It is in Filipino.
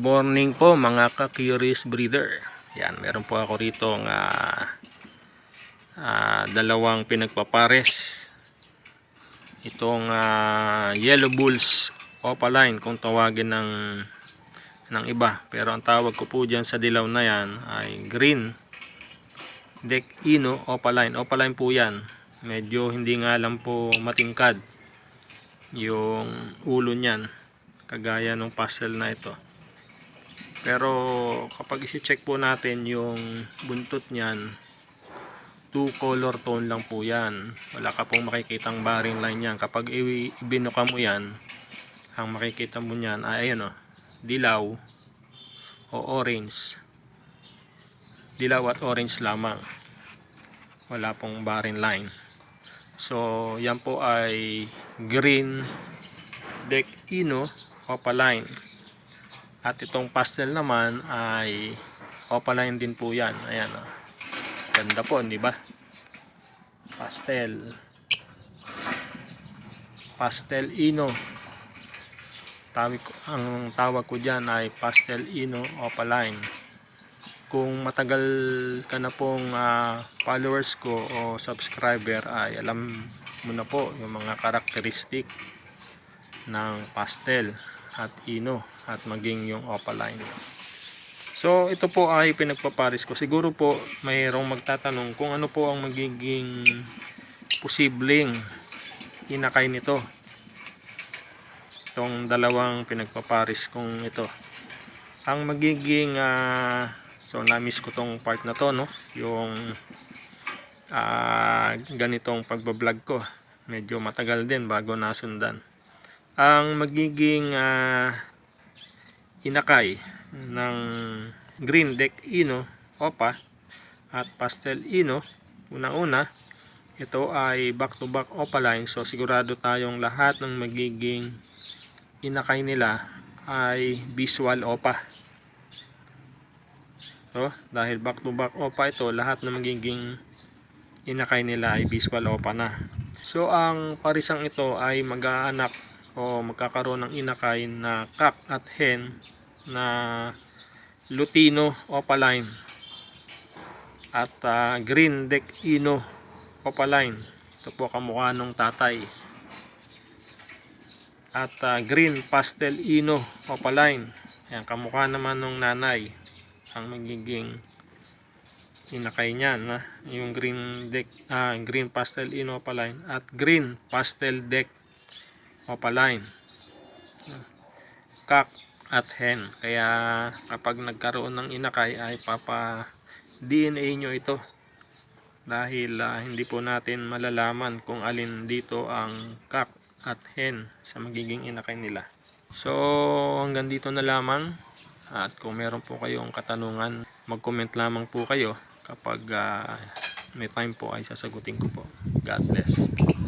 morning po mga ka-curious breeder. Yan, meron po ako rito ng dalawang pinagpapares. Itong ah, yellow bulls opaline kung tawagin ng ng iba. Pero ang tawag ko po dyan sa dilaw na yan ay green deck ino opaline. Opaline po yan. Medyo hindi nga lang po matingkad yung ulo niyan kagaya ng puzzle na ito pero kapag isi-check po natin yung buntot niyan two color tone lang po yan. Wala ka pong makikitang barring line yan. Kapag ibinuka mo yan ang makikita mo niyan ay ayun o dilaw o orange. Dilaw at orange lamang. Wala pong barring line. So yan po ay green deck ino opaline at itong pastel naman ay opaline din po yan. Ayan o ganda po di ba? Pastel. Pastel ino. Tawag ko, ang tawag ko dyan ay pastel ino opaline kung matagal ka na pong ah, followers ko o subscriber ay alam mo na po yung mga karakteristik ng pastel at ino at maging yung opaline. So ito po ay pinagpaparis ko. Siguro po mayroong magtatanong kung ano po ang magiging posibleng inakay nito. Itong dalawang pinagpaparis kong ito. Ang magiging ah, so na-miss ko tong part na to no, yung ah, ganitong pagbablog ko. Medyo matagal din bago nasundan ang magiging ah, inakay ng green deck ino opa at pastel ino. Unang-una ito ay back to back opaline so sigurado tayong lahat ng magiging inakay nila ay visual opa. So dahil back to back opa ito lahat ng magiging inakay nila ay visual opa na. So ang parisang ito ay mag-aanak o magkakaroon ng inakay na cock at hen na lutino opaline at ah, green deck ino opaline. Ito po kamukha ng tatay. At ah, green pastel ino opaline. Ayan, kamukha naman ng nanay ang magiging inakay niyan na yung green deck ah, green pastel ino opaline at green pastel deck opaline. Cock at hen. Kaya kapag nagkaroon ng inakay ay papa DNA nyo ito. Dahil ah, hindi po natin malalaman kung alin dito ang cock at hen sa magiging inakay nila. So hanggang dito na lamang. At kung meron po kayong katanungan mag-comment lamang po kayo kapag ah, may time po ay sasagutin ko po. God bless